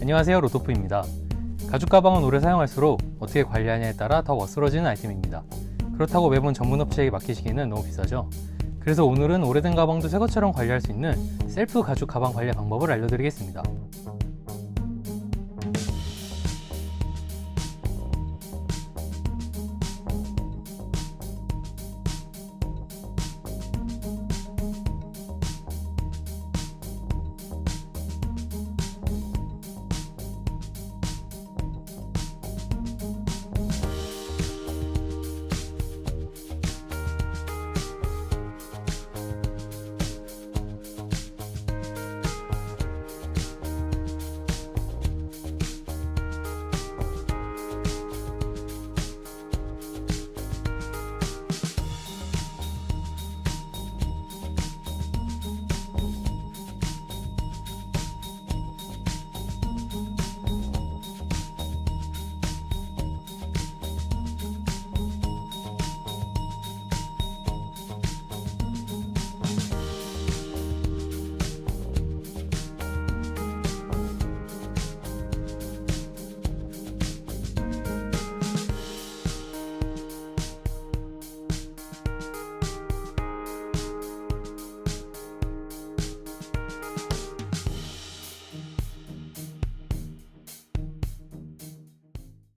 안녕하세요 로토프입니다. 가죽 가방은 오래 사용할수록 어떻게 관리하냐에 따라 더 멋스러지는 아이템입니다. 그렇다고 매번 전문 업체에게 맡기시기는 너무 비싸죠. 그래서 오늘은 오래된 가방도 새 것처럼 관리할 수 있는 셀프 가죽 가방 관리 방법을 알려드리겠습니다.